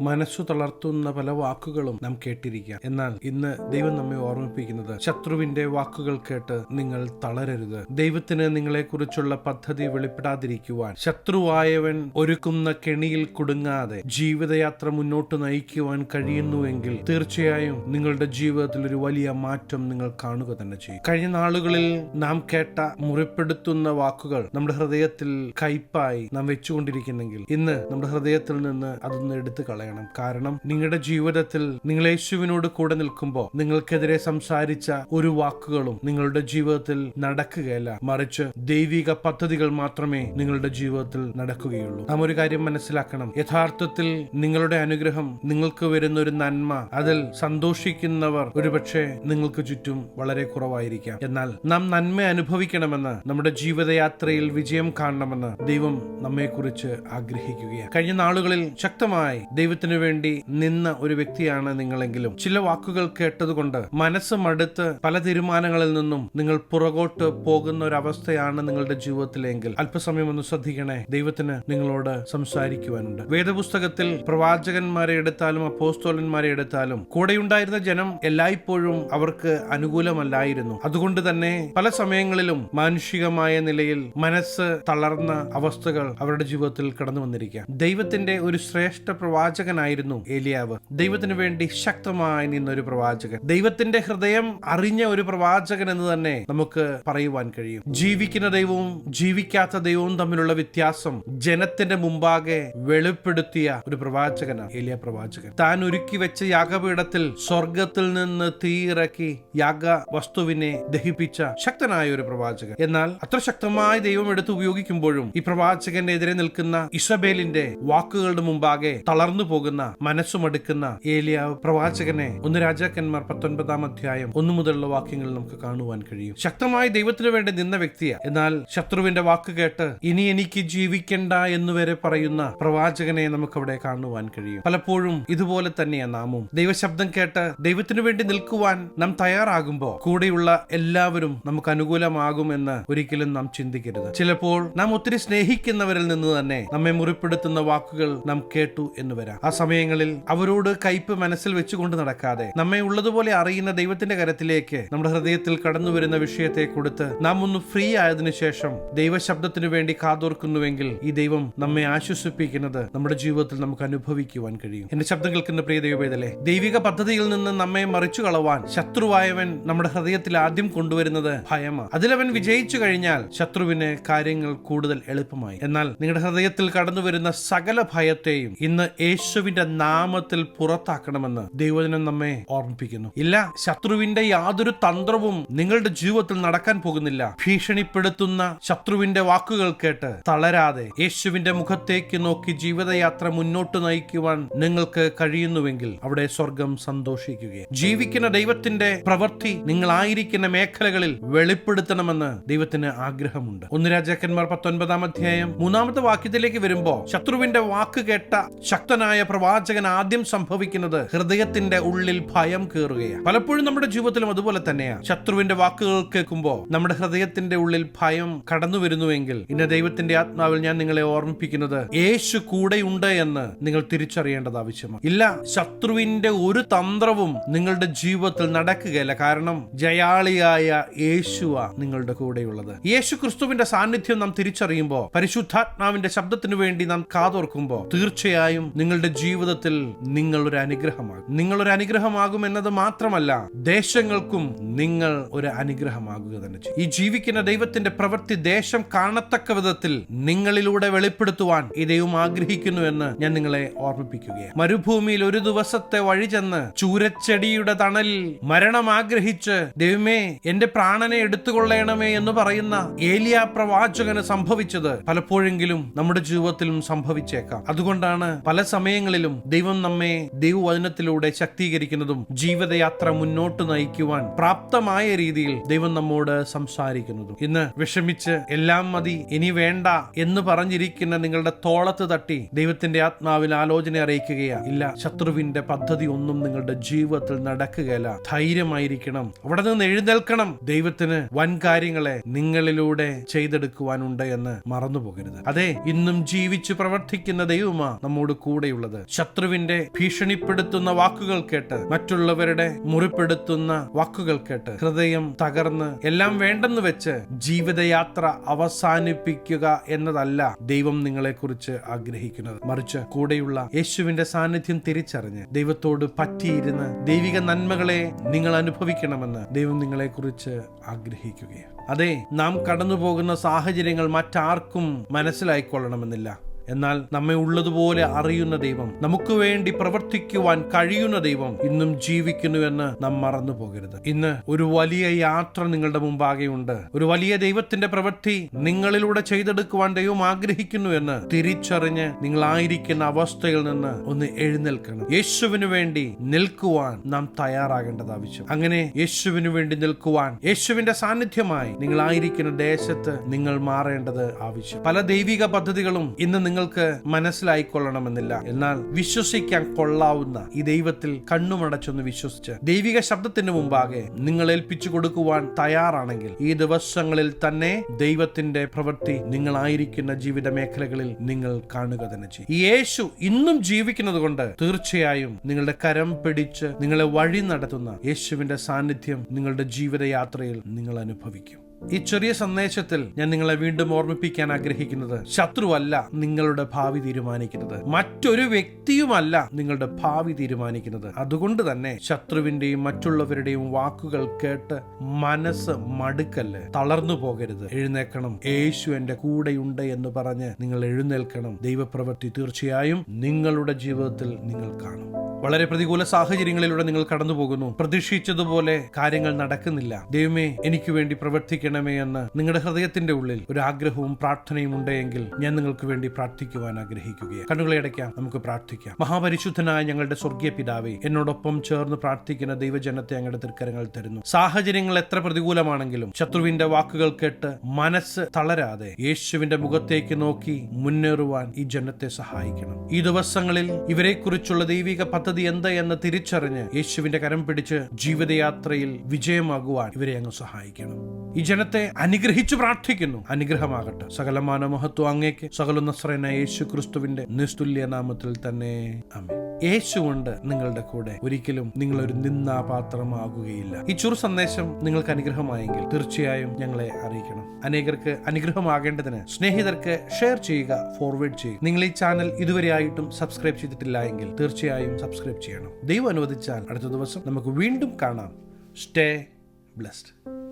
മനസ്സു തളർത്തുന്ന പല വാക്കുകളും നാം കേട്ടിരിക്കാം. എന്നാൽ ഇന്ന് ദൈവം നമ്മെ ഓർമ്മിപ്പിക്കുന്നത് ശത്രുവിന്റെ വാക്കുകൾ കേട്ട് നിങ്ങൾ തളരരുത്. ദൈവത്തിന് നിങ്ങളെക്കുറിച്ചുള്ള പദ്ധതി വെളിപ്പെടാതിരിക്കുവാൻ. ശത്രുവായവൻ ഒരുക്കുന്ന കെണിയിൽ കുടുങ്ങാതെ ജീവിതയാത്ര മുന്നോട്ട് നയിക്കുവാൻ കഴിയുന്നുവെങ്കിൽ തീർച്ചയായും നിങ്ങളുടെ ജീവിതത്തിൽ ഒരു വലിയ മാറ്റം നിങ്ങൾ കാണുക തന്നെ ചെയ്യും. കഴിഞ്ഞ നാളുകളിൽ നാം കേട്ട മുറിപ്പെടുത്തുന്ന വാക്കുകൾ നമ്മുടെ ഹൃദയത്തിൽ കയ്പായി നാം വെച്ചുകൊണ്ടിരിക്കുന്നെങ്കിൽ ഇന്ന് നമ്മുടെ ഹൃദയത്തിൽ നിന്ന് അതൊന്ന് എടുത്തു കളയണം. കാരണം നിങ്ങളുടെ ജീവിതത്തിൽ നിങ്ങൾ യേശുവിനോട് കൂടെ നിൽക്കുമ്പോൾ നിങ്ങൾക്കെതിരെ സംസാരിച്ച ഒരു വാക്കുകളും നിങ്ങളുടെ ജീവിതത്തിൽ നടക്കുകയല്ല. മറിച്ച് ദൈവിക പദ്ധതികൾ മാത്രമേ നിങ്ങളുടെ ജീവിതത്തിൽ നടക്കുകയുള്ളൂ. നാം ഒരു കാര്യം മനസ്സിലാക്കണം. യഥാർത്ഥത്തിൽ നിങ്ങളുടെ അനുഗ്രഹം നിങ്ങൾക്ക് വരുന്ന ഒരു നന്മ അതിൽ സന്തോഷിക്കുന്നവർ ഒരുപക്ഷെ നിങ്ങൾക്ക് ചുറ്റും വളരെ കുറവായിരിക്കാം. എന്നാൽ നാം നന്മ അനുഭവിക്കണമെന്ന് നമ്മുടെ ജീവിതയാത്രയിൽ വിജയം കാണണമെന്ന് ദൈവം നമ്മെക്കുറിച്ച് ആഗ്രഹിക്കുകയാണ്. കഴിഞ്ഞ നാളുകളിൽ ശക്തമായി ദൈവത്തിനു വേണ്ടി നിന്ന ഒരു വ്യക്തിയാണ് നിങ്ങളെങ്കിലും. ചില വാക്കുകൾ കേട്ടതുകൊണ്ട് മനസ്സ് മടുത്ത് പല തീരുമാനങ്ങളിൽ നിന്നും നിങ്ങൾ പുറകോട്ട് പോകുന്ന ഒരു അവസ്ഥയാണ് നിങ്ങളുടെ ജീവിതത്തിലെങ്കിൽ അല്പസമയം ഒന്ന് ശ്രദ്ധിക്കണേ. ദൈവത്തിന് നിങ്ങളോട് സംസാരിക്കുവാനുണ്ട്. വേദപുസ്തകത്തിൽ പ്രവാചകന്മാരെ എടുത്താലും അപ്പോസ്തോലന്മാരെ എടുത്താലും കൂടെയുണ്ടായിരുന്ന ജനം എല്ലായ്പ്പോഴും അവർക്ക് അനുകൂലമല്ലായിരുന്നു. അതുകൊണ്ട് തന്നെ പല സമയങ്ങളിലും മാനുഷികമായ നിലയിൽ മനസ്സ് തളർന്ന അവസ്ഥകൾ അവരുടെ ജീവിതത്തിൽ കടന്നു വന്നിരിക്കാം ദൈവത്തിന്റെ ഒരു ശ്രേഷ്ഠ പ്രവാചകനായിരുന്നു ഏലിയാവ്. ദൈവത്തിന് വേണ്ടി ശക്തമായി നിന്ന ഒരു പ്രവാചകൻ. ദൈവത്തിന്റെ ഹൃദയം അറിഞ്ഞ ഒരു പ്രവാചകൻ എന്ന് തന്നെ നമുക്ക് പറയുവാൻ കഴിയും. ജീവിക്കുന്ന ദൈവവും ജീവിക്കാത്ത ദൈവവും തമ്മിലുള്ള വ്യത്യാസം ജനത്തിന്റെ മുമ്പാകെ വെളിപ്പെടുത്തിയ ഒരു പ്രവാചകനാണ് ഏലിയ പ്രവാചകൻ. താൻ ഒരുക്കി വെച്ച യാഗപീഠത്തിൽ സ്വർഗത്തിൽ നിന്ന് തീയിറക്കി യാഗ വസ്തുവിനെ ദഹിപ്പിച്ച ശക്തനായ ഒരു പ്രവാചകൻ. എന്നാൽ അത്ര ശക്തമായ ദൈവം എടുത്ത് ഉപയോഗിക്കുമ്പോഴും ഈ പ്രവാചകന്റെ എതിരെ നിൽക്കുന്ന ഇസബേലിന്റെ വാക്കുകളുടെ മുമ്പാകെ തളർന്നു പോകുന്ന മനസ്സുമടുക്കുന്ന ഏലിയാവ് പ്രവാചകനെ ഒന്ന് രാജാക്കന്മാർ പത്തൊൻപതാം അധ്യായം ഒന്നു മുതലുള്ള വാക്യങ്ങൾ നമുക്ക് കാണുവാൻ കഴിയും. ശക്തമായ ദൈവത്തിനു വേണ്ടി നിന്ന വ്യക്തിയാണ് എന്നാൽ ശത്രുവിന്റെ വാക്ക് കേട്ട് ഇനി എനിക്ക് ജീവിക്കണ്ട എന്ന് വരെ പറയുന്ന പ്രവാചകനെ നമുക്കവിടെ കാണുവാൻ കഴിയും. പലപ്പോഴും ഇതുപോലെ തന്നെയാണ് നാമും. ദൈവശബ്ദം കേട്ട് ദൈവത്തിനു വേണ്ടി നിൽക്കുവാൻ നാം തയ്യാറാകുമ്പോൾ കൂടെയുള്ള എല്ലാവരും നമുക്ക് അനുകൂലമാകും എന്ന് ഒരിക്കലും നാം ചിന്തിക്കരുത്. ചിലപ്പോൾ നാം ഒത്തിരി സ്നേഹിക്കുന്നവരിൽ നിന്ന് തന്നെ നമ്മെ മുറിപ്പെടുത്തുന്ന വാക്കുകൾ നാം കേട്ടു എന്ന് വരാം. ആ സമയങ്ങളിൽ അവരോട് കയ്പ് മനസ്സിൽ വെച്ചുകൊണ്ട് നടക്കാതെ നമ്മെ ഉള്ളതുപോലെ അറിയുന്ന ദൈവത്തിന്റെ കരത്തിലേക്ക് നമ്മുടെ ഹൃദയത്തിൽ കടന്നു വരുന്ന വിഷയത്തെ കൊടുത്ത് നാം ഒന്ന് ഫ്രീ ആയതിനു ശേഷം ദൈവശബ്ദത്തിനു വേണ്ടി കാതോർക്കുന്നുവെങ്കിൽ ഈ ദൈവം നമ്മെ ആശ്വസിപ്പിക്കുന്നത് നമ്മുടെ ജീവിതത്തിൽ നമുക്ക് അനുഭവിക്കുവാൻ കഴിയും. എന്റെ ശബ്ദം കേൾക്കുന്ന പ്രിയ ദൈവവേദലെ ദൈവിക പദ്ധതിയിൽ നിന്ന് നമ്മെ മറിച്ചു കളവാൻ ശത്രുവായവൻ നമ്മുടെ ഹൃദയത്തിൽ ആദ്യം കൊണ്ടുവരുന്നത് ഭയമാണ് അതിലവൻ വിജയിച്ചു കഴിഞ്ഞാൽ ശത്രുവിന് കാര്യങ്ങൾ കൂടുതൽ എളുപ്പമായി. എന്നാൽ നിങ്ങളുടെ ഹൃദയത്തിൽ കടന്നു വരുന്ന സകല ഭയത്തെയും ഇന്ന് യേശുവിന്റെ നാമത്തിൽ പുറത്താക്കണമെന്ന് ദൈവജനം നമ്മെ ഓർമ്മിപ്പിക്കുന്നു. ഇല്ല ശത്രുവിന്റെ യാതൊരു തന്ത്രവും നിങ്ങളുടെ ജീവിതത്തിൽ നടക്കാൻ പോകുന്നില്ല. ഭീഷണിപ്പെടുത്തുന്ന ശത്രുവിന്റെ വാക്കുകൾ കേട്ട് തളരാതെ യേശുവിന്റെ മുഖത്തേക്ക് നോക്കി ജീവിതയാത്ര മുന്നോട്ട് നയിക്കുവാൻ നിങ്ങൾക്ക് കഴിയുന്നുവെങ്കിൽ അവിടെ സ്വർഗം സന്തോഷിക്കുകയും. ജീവിക്കുന്ന ദൈവത്തിന്റെ പ്രവൃത്തി നിങ്ങളായിരിക്കുന്ന മേഖലകളിൽ വെളിപ്പെടുത്തണമെന്ന് ദൈവത്തിന് ആഗ്രഹമുണ്ട്. ഒന്ന് രാജാക്കന്മാർ പത്തൊൻപതാം അധ്യായം മൂന്നാമത്തെ വാക്യത്തിലേക്ക് വരുമ്പോ ശത്രുവിന്റെ വാക്ക് കേട്ട ശക്തനായ പ്രവാചകൻ ആദ്യം സംഭവിക്കുന്നത് ഹൃദയത്തിന്റെ ഉള്ളിൽ ഭയം കയറുകയാണ് പലപ്പോഴും നമ്മുടെ ജീവിതത്തിലും അതുപോലെ തന്നെയാണ്. ശത്രുവിന്റെ വാക്കുകൾ കേൾക്കുമ്പോൾ നമ്മുടെ ഹൃദയത്തിന്റെ ഉള്ളിൽ ഭയം കടന്നു വരുന്നുവെങ്കിൽ ഇന്ന് ദൈവത്തിന്റെ ആത്മാവിൽ ഞാൻ നിങ്ങളെ ഓർമ്മിപ്പിക്കുന്നത് യേശു കൂടെയുണ്ട് എന്ന് നിങ്ങൾ തിരിച്ചറിയേണ്ടത് ആവശ്യമാണ്. ഇല്ല ശത്രുവിന്റെ ഒരു തന്ത്രവും നിങ്ങളുടെ ജീവിതത്തിൽ നടക്കുകയില്ല. കാരണം ജയാളിയായ യേശുവ നിങ്ങളുടെ കൂടെയുള്ളത്. യേശു ക്രിസ്തുവിന്റെ സാന്നിധ്യം നാം തിരിച്ചറിയുമ്പോൾ പരിശുദ്ധാത്മാവിന്റെ ശബ്ദത്തിനു വേണ്ടി നാം കാതോർക്കുമ്പോൾ തീർച്ചയായും നിങ്ങളുടെ ജീവിതത്തിൽ നിങ്ങൾ ഒരു അനുഗ്രഹമാകും. നിങ്ങൾ ഒരു അനുഗ്രഹമാകും എന്നത് മാത്രമല്ല ദേശങ്ങൾക്കും നിങ്ങൾ ഒരു അനുഗ്രഹമാകുക തന്നെ ചെയ്യും. ഈ ജീവിക്കുന്ന ദൈവത്തിന്റെ പ്രവൃത്തി ദേശം കാണത്തക്ക വിധത്തിൽ നിങ്ങളിലൂടെ വെളിപ്പെടുത്തുവാൻ ദൈവം ആഗ്രഹിക്കുന്നു എന്ന് ഞാൻ നിങ്ങളെ ഓർമ്മിപ്പിക്കുകയാണ്. മരുഭൂമിയിൽ ഒരു ദിവസത്തെ വഴി ചെന്ന് ചൂരച്ചെടിയുടെ തണൽ മരണം ആഗ്രഹിച്ച് ദൈവമേ എന്റെ പ്രാണനെ എടുത്തുകൊള്ളണമേ എന്ന് പറയുന്ന ഏലിയ പ്രവാചകന് സംഭവിച്ചത് പലപ്പോഴെങ്കിലും നമ്മുടെ ജീവിതത്തിലും സംഭവിച്ചേക്കാം. അതുകൊണ്ടാണ് പല സമയങ്ങളിലും ദൈവം നമ്മെ ദൈവവചനത്തിലൂടെ ശക്തീകരിക്കുന്നതും ജീവിതയാത്ര മുന്നോട്ട് നയിക്കുവാൻ പ്രാപ്തമായ രീതിയിൽ ദൈവം നമ്മോട് സംസാരിക്കുന്നതും. ഇന്ന് വിഷമിച്ച് എല്ലാം മതി ഇനി വേണ്ട എന്ന് പറഞ്ഞിരിക്കുന്ന നിങ്ങളുടെ തോളത്ത് തട്ടി ദൈവത്തിന്റെ ആത്മാവിൽ ആലോചന അറിയിക്കുകയാ. ഇല്ല ശത്രുവിന്റെ പദ്ധതി ഒന്നും നിങ്ങളുടെ ജീവിതത്തിൽ നടക്കുകയല്ല. ധൈര്യമായിരിക്കണം. അവിടെ നിന്ന് എഴുന്നേൽക്കണം. ദൈവത്തിന് വൻ കാര്യങ്ങളെ നിങ്ങളിലൂടെ ചെയ്തെടുക്കുവാനുണ്ട് എന്ന് മറന്നു പോകരുത് അതെ ഇന്നും ജീവിച്ചു പ്രവർത്തിക്കുന്ന ദൈവമാ നമ്മോട് കൂടെയുള്ളത്. സാധ്യതയുള്ളത് ശത്രുവിന്റെ ഭീഷണിപ്പെടുത്തുന്ന വാക്കുകൾ കേട്ട് മറ്റുള്ളവരുടെ മുറിപ്പെടുത്തുന്ന വാക്കുകൾ കേട്ട് ഹൃദയം തകർന്ന് എല്ലാം വേണ്ടെന്ന് വെച്ച് ജീവിതയാത്ര അവസാനിപ്പിക്കുക എന്നതല്ല ദൈവം നിങ്ങളെക്കുറിച്ച് ആഗ്രഹിക്കുന്നത്. മറിച്ച് കൂടെയുള്ള യേശുവിന്റെ സാന്നിധ്യം തിരിച്ചറിഞ്ഞ് ദൈവത്തോട് പറ്റിയിരുന്ന് ദൈവിക നന്മകളെ നിങ്ങൾ അനുഭവിക്കണമെന്ന് ദൈവം നിങ്ങളെക്കുറിച്ച് ആഗ്രഹിക്കുകയാണ്. അതെ നാം കടന്നു പോകുന്ന സാഹചര്യങ്ങൾ മറ്റാർക്കും മനസ്സിലായിക്കൊള്ളണമെന്നില്ല. എന്നാൽ നമ്മെ ഉള്ളതുപോലെ അറിയുന്ന ദൈവം നമുക്ക് വേണ്ടി പ്രവർത്തിക്കുവാൻ കഴിയുന്ന ദൈവം ഇന്നും ജീവിക്കുന്നുവെന്ന് നാം മറന്നു പോകരുത്. ഇന്ന് ഒരു വലിയ യാത്ര നിങ്ങളുടെ മുമ്പാകെയുണ്ട്. ഒരു വലിയ ദൈവത്തിന്റെ പ്രവൃത്തി നിങ്ങളിലൂടെ ചെയ്തെടുക്കുവാൻ ദൈവം ആഗ്രഹിക്കുന്നു എന്ന് തിരിച്ചറിഞ്ഞ് നിങ്ങളായിരിക്കുന്ന അവസ്ഥയിൽ നിന്ന് ഒന്ന് എഴുന്നേൽക്കണം. യേശുവിന് വേണ്ടി നിൽക്കുവാൻ നാം തയ്യാറാകേണ്ടത് ആവശ്യം. അങ്ങനെ യേശുവിന് വേണ്ടി നിൽക്കുവാൻ യേശുവിന്റെ സാന്നിധ്യമായി നിങ്ങളായിരിക്കുന്ന ദേശത്ത് നിങ്ങൾ മാറേണ്ടത് ആവശ്യം. പല ദൈവിക പദ്ധതികളും ഇന്ന് നിങ്ങൾക്ക് മനസ്സിലായിക്കൊള്ളണമെന്നില്ല. എന്നാൽ വിശ്വസിക്കാൻ കൊള്ളാവുന്ന ഈ ദൈവത്തിൽ കണ്ണുമടച്ചൊന്ന് വിശ്വസിച്ച് ദൈവിക ശബ്ദത്തിന് മുമ്പാകെ നിങ്ങൾ ഏൽപ്പിച്ചു കൊടുക്കുവാൻ തയ്യാറാണെങ്കിൽ ഈ ദിവസങ്ങളിൽ തന്നെ ദൈവത്തിന്റെ പ്രവൃത്തി നിങ്ങളായിരിക്കുന്ന ജീവിത മേഖലകളിൽ നിങ്ങൾ കാണുക തന്നെ ചെയ്യും. ഈ യേശു ഇന്നും ജീവിക്കുന്നത് കൊണ്ട് തീർച്ചയായും നിങ്ങളുടെ കരം പിടിച്ച് നിങ്ങളെ വഴി നടത്തുന്ന യേശുവിന്റെ സാന്നിധ്യം നിങ്ങളുടെ ജീവിതയാത്രയിൽ നിങ്ങൾ അനുഭവിക്കും. ഈ ചെറിയ സന്ദേശത്തിൽ ഞാൻ നിങ്ങളെ വീണ്ടും ഓർമ്മിപ്പിക്കാൻ ആഗ്രഹിക്കുന്നത് ശത്രുവല്ല നിങ്ങളുടെ ഭാവി തീരുമാനിക്കുന്നത്. മറ്റൊരു വ്യക്തിയുമല്ല നിങ്ങളുടെ ഭാവി തീരുമാനിക്കുന്നത്. അതുകൊണ്ട് തന്നെ ശത്രുവിന്റെയും മറ്റുള്ളവരുടെയും വാക്കുകൾ കേട്ട് മനസ്സ് മടുക്കല്ല്. തളർന്നു പോകരുത്. എഴുന്നേക്കണം യേശു എന്റെ കൂടെയുണ്ട് എന്ന് പറഞ്ഞ് നിങ്ങൾ എഴുന്നേൽക്കണം. ദൈവപ്രവൃത്തി തീർച്ചയായും നിങ്ങളുടെ ജീവിതത്തിൽ നിങ്ങൾ കാണും. വളരെ പ്രതികൂല സാഹചര്യങ്ങളിലൂടെ നിങ്ങൾ കടന്നു പോകുന്നു പ്രതീക്ഷിച്ചതുപോലെ കാര്യങ്ങൾ നടക്കുന്നില്ല. ദൈവമേ എനിക്ക് വേണ്ടി പ്രവർത്തിക്കണമേ എന്ന് നിങ്ങളുടെ ഹൃദയത്തിന്റെ ഉള്ളിൽ ഒരു ആഗ്രഹവും പ്രാർത്ഥനയും ഉണ്ടെങ്കിൽ ഞാൻ നിങ്ങൾക്ക് വേണ്ടി പ്രാർത്ഥിക്കുവാൻ ആഗ്രഹിക്കുകയാണ്. കണ്ണുകളെ അടയ്ക്കാം നമുക്ക് പ്രാർത്ഥിക്കാം. മഹാപരിശുദ്ധനായ ഞങ്ങളുടെ സ്വർഗീയ പിതാവേ എന്നോടൊപ്പം ചേർന്ന് പ്രാർത്ഥിക്കുന്ന ദൈവജനത്തെ ഞങ്ങളുടെ തൃക്കരങ്ങൾ തരുന്നു. സാഹചര്യങ്ങൾ എത്ര പ്രതികൂലമാണെങ്കിലും ശത്രുവിന്റെ വാക്കുകൾ കേട്ട് മനസ്സ് തളരാതെ യേശുവിന്റെ മുഖത്തേക്ക് നോക്കി മുന്നേറുവാൻ ഈ ജനത്തെ സഹായിക്കണം. ഈ ദിവസങ്ങളിൽ ഇവരെക്കുറിച്ചുള്ള ദൈവിക പദ്ധതി എന്ത് എന്ന് തിരിച്ചറിഞ്ഞ് യേശുവിന്റെ കരം പിടിച്ച് ജീവിതയാത്രയിൽ വിജയമാകുവാൻ ഇവരെ അങ്ങ് സഹായിക്കണം. ഈ ജനത്തെ അനുഗ്രഹിച്ചു പ്രാർത്ഥിക്കുന്നു. അനുഗ്രഹമാകട്ടെ. സകലമാന മഹത്വം അങ്ങേക്ക്. സകല നസ്രന യേശു ക്രിസ്തുവിന്റെ നിസ്തുല്യ നാമത്തിൽ തന്നെ. യേശു കൊണ്ട് നിങ്ങളുടെ കൂടെ ഒരിക്കലും നിങ്ങൾ ഒരു ഈ ചുറു സന്ദേശം നിങ്ങൾക്ക് അനുഗ്രഹമായെങ്കിൽ തീർച്ചയായും ഞങ്ങളെ അറിയിക്കണം. അനേകർക്ക് അനുഗ്രഹമാകേണ്ടതിന് സ്നേഹിതർക്ക് ഷെയർ ചെയ്യുക ഫോർവേഡ് ചെയ്യുക. നിങ്ങൾ ഈ ചാനൽ ഇതുവരെ ആയിട്ടും സബ്സ്ക്രൈബ് ചെയ്തിട്ടില്ല എങ്കിൽ തീർച്ചയായും സബ്സ്ക്രൈബ് ചെയ്യണം. ദൈവം അനുവദിച്ചാൽ അടുത്ത ദിവസം നമുക്ക് വീണ്ടും കാണാം. Stay blessed.